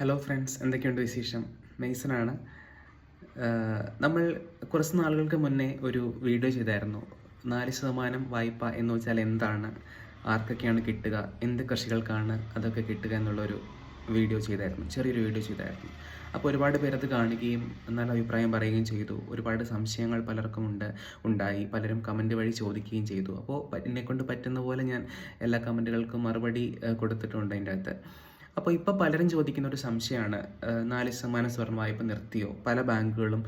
Hello friends എന്തൊക്കെയുണ്ട് വിശേഷം? മെയ്സനാണ് നമ്മൾ കുറച്ച് നാളുകൾക്ക് മുന്നേ ഒരു വീഡിയോ ചെയ്തായിരുന്നു. നാല് ശതമാനം വായ്പ എന്ന് വെച്ചാൽ എന്താണ്? ആർക്കൊക്കെയാണ് കിട്ടുക? എന്ത് കൃഷികൾക്കാണ് അതൊക്കെ കിട്ടുക എന്നുള്ളൊരു വീഡിയോ ചെയ്തായിരുന്നു. ചെറിയൊരു വീഡിയോ ചെയ്തായിരുന്നു. അപ്പോൾ ഒരുപാട് പേരത് കാണുകയും നല്ല അഭിപ്രായം പറയുകയും ചെയ്തു. ഒരുപാട് സംശയങ്ങൾ പലർക്കും ഉണ്ട് ഉണ്ടായി. പലരും കമന്റ് വഴി ചോദിക്കുകയും ചെയ്തു. അപ്പോൾ എന്നെക്കൊണ്ട് പറ്റുന്ന പോലെ ഞാൻ എല്ലാ കമന്റുകൾക്കും മറുപടി കൊടുത്തിട്ടുണ്ട് അതിന്റെ അകത്ത്. അപ്പോൾ ഇപ്പോൾ പലരും ചോദിക്കുന്ന ഒരു സംശയമാണ് നാല് ശതമാനം സ്വർണ വായ്പ നിർത്തിയോ? പല ബാങ്കുകളും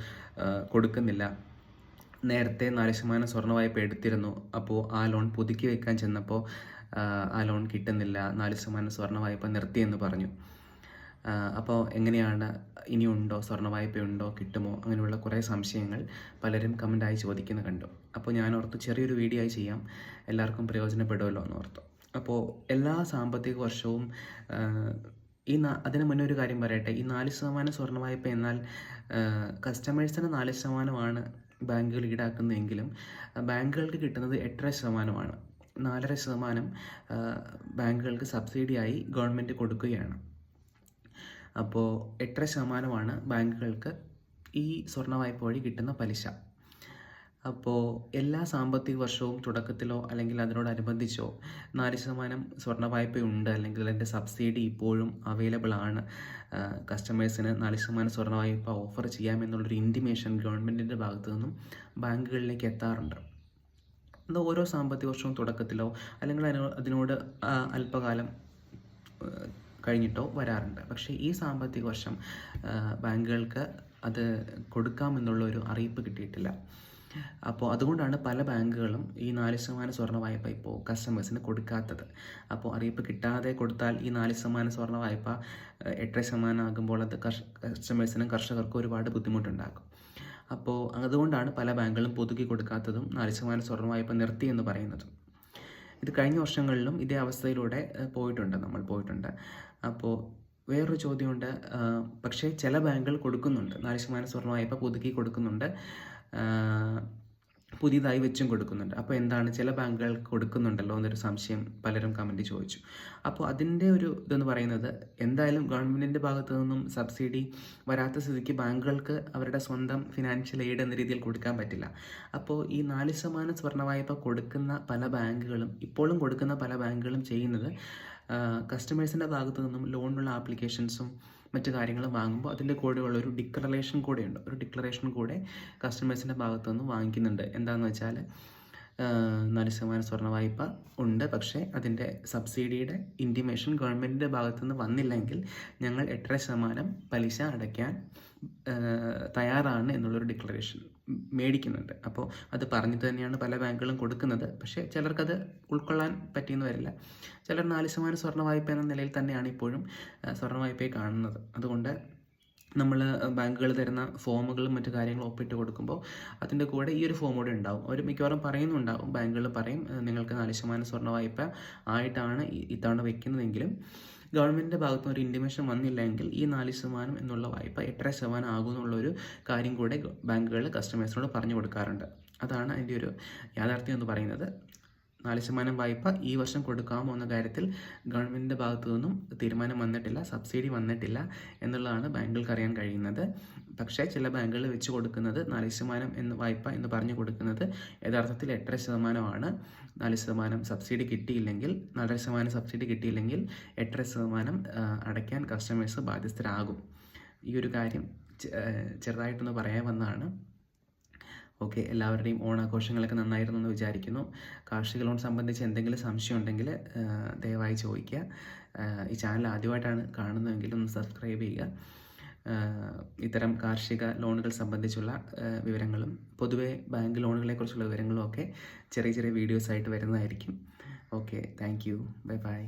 കൊടുക്കുന്നില്ല. നേരത്തെ നാല് ശതമാനം സ്വർണ വായ്പ എടുത്തിരുന്നു. അപ്പോൾ ആ ലോൺ പുതുക്കി വെക്കാൻ ചെന്നപ്പോൾ ആ ലോൺ കിട്ടുന്നില്ല നാല് ശതമാനം സ്വർണ വായ്പ നിർത്തിയെന്ന് പറഞ്ഞു. അപ്പോൾ എങ്ങനെയാണ് ഇനിയുണ്ടോ സ്വർണ വായ്പയുണ്ടോ കിട്ടുമോ? അങ്ങനെയുള്ള കുറേ സംശയങ്ങൾ പലരും കമന്റായി ചോദിക്കുന്ന കണ്ടു. അപ്പോൾ ഞാൻ ഓർത്തു ചെറിയൊരു വീഡിയോ ആയി ചെയ്യാം. എല്ലാവർക്കും പ്രയോജനപ്പെടുമല്ലോ എന്ന് ഓർത്തു. അപ്പോൾ എല്ലാ സാമ്പത്തിക വർഷവും ഈ അതിന് മുന്നേ ഒരു കാര്യം പറയട്ടെ. ഈ നാല് ശതമാനം സ്വർണ വായ്പ എന്നാൽ കസ്റ്റമേഴ്സിന് നാല് ശതമാനമാണ് ബാങ്കുകൾ ഈടാക്കുന്നതെങ്കിലും ബാങ്കുകൾക്ക് കിട്ടുന്നത് എട്ടര ശതമാനമാണ്. നാലര ശതമാനം ബാങ്കുകൾക്ക് സബ്സിഡിയായി ഗവൺമെന്റ് കൊടുക്കുകയാണ്. അപ്പോൾ എട്ടര ശതമാനമാണ് ബാങ്കുകൾക്ക് ഈ സ്വർണ വായ്പ വഴി കിട്ടുന്ന പലിശ. അപ്പോൾ എല്ലാ സാമ്പത്തിക വർഷവും തുടക്കത്തിലോ അല്ലെങ്കിൽ അതിനോടനുബന്ധിച്ചോ നാല് ശതമാനം സ്വർണ വായ്പയുണ്ട് അല്ലെങ്കിൽ അതിന്റെ സബ്സിഡി ഇപ്പോഴും അവൈലബിൾ ആണ്. കസ്റ്റമേഴ്സിന് നാല് ശതമാനം സ്വർണ വായ്പ ഓഫർ ചെയ്യാമെന്നുള്ളൊരു ഇന്റിമേഷൻ ഗവൺമെന്റിന്റെ ഭാഗത്തു നിന്നും ബാങ്കുകളിലേക്ക് എത്താറുണ്ട്. അത് ഓരോ സാമ്പത്തിക വർഷവും തുടക്കത്തിലോ അല്ലെങ്കിൽ അതിനോ അതിനോട് അല്പകാലം കഴിഞ്ഞിട്ടോ വരാറുണ്ട്. പക്ഷേ ഈ സാമ്പത്തിക വർഷം ബാങ്കുകൾക്ക് അത് കൊടുക്കാമെന്നുള്ള ഒരു അറിയിപ്പ് കിട്ടിയിട്ടില്ല. അപ്പോൾ അതുകൊണ്ടാണ് പല ബാങ്കുകളും ഈ നാല് ശതമാനം സ്വർണ വായ്പ ഇപ്പോൾ കസ്റ്റമേഴ്സിന് കൊടുക്കാത്തത്. അപ്പോൾ അറിയിപ്പ് കിട്ടാതെ കൊടുത്താൽ ഈ നാല് ശതമാനം സ്വർണ വായ്പ എട്ട് ശതമാനം ആകുമ്പോൾ അത് കസ്റ്റമേഴ്സിനും കർഷകർക്കും ഒരുപാട് ബുദ്ധിമുട്ടുണ്ടാക്കും. അപ്പോൾ അതുകൊണ്ടാണ് പല ബാങ്കുകളും പുതുക്കി കൊടുക്കാത്തതും നാല് ശതമാനം സ്വർണ വായ്പ നിർത്തി എന്ന് പറയുന്നതും. ഇത് കഴിഞ്ഞ വർഷങ്ങളിലും ഇതേ അവസ്ഥയിലൂടെ പോയിട്ടുണ്ട് നമ്മൾ പോയിട്ടുണ്ട്. അപ്പോൾ വേറൊരു ചോദ്യമുണ്ട് പക്ഷേ ചില ബാങ്കുകൾ കൊടുക്കുന്നുണ്ട് നാല് ശതമാനം സ്വർണ വായ്പ പുതുക്കി കൊടുക്കുന്നുണ്ട്. പുതിയതായി വെച്ചും കൊടുക്കുന്നുണ്ട്. അപ്പോൾ എന്താണ്? ചില ബാങ്കുകൾ കൊടുക്കുന്നുണ്ടല്ലോ എന്നൊരു സംശയം പലരും കമന്റ് ചോദിച്ചു. അപ്പോൾ അതിന്റെ ഒരു ഇതെന്ന് പറയുന്നത് എന്തായാലും ഗവൺമെന്റിന്റെ ഭാഗത്തു നിന്നും സബ്സിഡി വരാത്ത സ്ഥിതിക്ക് ബാങ്കുകൾക്ക് അവരുടെ സ്വന്തം ഫിനാൻഷ്യൽ എയ്ഡ് എന്ന രീതിയിൽ കൊടുക്കാൻ പറ്റില്ല. അപ്പോൾ ഈ നാല് ശതമാനം സ്വർണ വായ്പ കൊടുക്കുന്ന പല ബാങ്കുകളും ഇപ്പോഴും കൊടുക്കുന്ന പല ബാങ്കുകളും ചെയ്യുന്നത് കസ്റ്റമേഴ്സിന്റെ ഭാഗത്തു നിന്നും ലോണിനുള്ള ആപ്ലിക്കേഷൻസും മറ്റു കാര്യങ്ങൾ വാങ്ങുമ്പോൾ അതിന്റെ കൂടെയുള്ള ഒരു ഡിക്ലറേഷൻ കൂടെ ഉണ്ട് ഒരു ഡിക്ലറേഷൻ കൂടെ കസ്റ്റമേഴ്സിന്റെ ഭാഗത്തു നിന്ന് വാങ്ങിക്കുന്നുണ്ട്. എന്താണെന്ന് വെച്ചാൽ നാല് ശതമാനം സ്വർണ വായ്പ ഉണ്ട്. പക്ഷേ അതിന്റെ സബ്സിഡിയുടെ ഇന്റിമേഷൻ ഗവൺമെന്റിന്റെ ഭാഗത്തുനിന്ന് വന്നില്ലെങ്കിൽ ഞങ്ങൾ എട്ടര ശതമാനം പലിശ അടയ്ക്കാൻ തയ്യാറാണ് എന്നുള്ളൊരു ഡിക്ലറേഷൻ മേടിക്കുന്നുണ്ട്. അപ്പോൾ അത് പറഞ്ഞിട്ട് തന്നെയാണ് പല ബാങ്കുകളും കൊടുക്കുന്നത്. പക്ഷേ ചിലർക്കത് ഉൾക്കൊള്ളാൻ പറ്റിയെന്ന് വരില്ല. ചിലർ നാല് ശതമാനം സ്വർണ വായ്പ എന്ന നിലയിൽ തന്നെയാണ് ഇപ്പോഴും സ്വർണ വായ്പയെ കാണുന്നത്. അതുകൊണ്ട് നമ്മൾ ബാങ്കുകൾ തരുന്ന ഫോമുകളും മറ്റു കാര്യങ്ങളും ഒപ്പിട്ട് കൊടുക്കുമ്പോൾ അതിന്റെ കൂടെ ഈ ഒരു ഫോം കൂടെ ഉണ്ടാവും. അവർ മിക്കവാറും പറയുന്നുണ്ടാവും ബാങ്കുകൾ പറയും നിങ്ങൾക്ക് നാല് ശതമാനം സ്വർണ വായ്പ ആയിട്ടാണ് ഇത്തവണ വെക്കുന്നതെങ്കിലും ഗവൺമെന്റിന്റെ ഭാഗത്ത് നിന്ന് ഒരു ഇന്റിമേഷൻ വന്നില്ലെങ്കിൽ ഈ നാല് ശതമാനം എന്നുള്ള വായ്പ എട്ടര ശതമാനം ആകും എന്നുള്ളൊരു കാര്യം കൂടെ ബാങ്കുകൾ കസ്റ്റമേഴ്സിനോട് പറഞ്ഞു കൊടുക്കാറുണ്ട്. അതാണ് അതിന്റെ ഒരു യാഥാർത്ഥ്യം എന്ന് പറയുന്നത്. നാല് ശതമാനം വായ്പ ഈ വർഷം കൊടുക്കാമോ എന്ന കാര്യത്തിൽ ഗവൺമെന്റിന്റെ ഭാഗത്തു നിന്നും തീരുമാനം വന്നിട്ടില്ല സബ്സിഡി വന്നിട്ടില്ല എന്നുള്ളതാണ് ബാങ്കുകൾക്ക് അറിയാൻ കഴിയുന്നത്. പക്ഷേ ചില ബാങ്കുകൾ വെച്ച് കൊടുക്കുന്നത് നാല് ശതമാനം എന്ന് വായ്പ എന്ന് പറഞ്ഞു കൊടുക്കുന്നത് യഥാർത്ഥത്തിൽ എട്ടര ശതമാനമാണ്. നാല് ശതമാനം സബ്സിഡി കിട്ടിയില്ലെങ്കിൽ നാലര ശതമാനം സബ്സിഡി കിട്ടിയില്ലെങ്കിൽ എട്ടര ശതമാനം അടയ്ക്കാൻ കസ്റ്റമേഴ്സ് ബാധ്യസ്ഥരാകും. ഈ ഒരു കാര്യം ചെറുതായിട്ടൊന്ന് പറയാൻ വന്നതാണ്. ഓക്കെ എല്ലാവരുടെയും ഓണാഘോഷങ്ങളൊക്കെ നന്നായിരുന്നു എന്ന് വിചാരിക്കുന്നു. കാർഷിക ലോൺ സംബന്ധിച്ച് എന്തെങ്കിലും സംശയം ഉണ്ടെങ്കിൽ ദയവായി ചോദിക്കുക. ഈ ചാനൽ ആദ്യമായിട്ടാണ് കാണുന്നതെങ്കിൽ ഒന്ന് സബ്സ്ക്രൈബ് ചെയ്യുക. ഇത്തരം കാർഷിക ലോണുകൾ സംബന്ധിച്ചുള്ള വിവരങ്ങളും പൊതുവെ ബാങ്ക് ലോണുകളെക്കുറിച്ചുള്ള വിവരങ്ങളും ഒക്കെ ചെറിയ ചെറിയ വീഡിയോസ് ആയിട്ട് വരുന്നതായിരിക്കും. Okay thank you. Bye bye.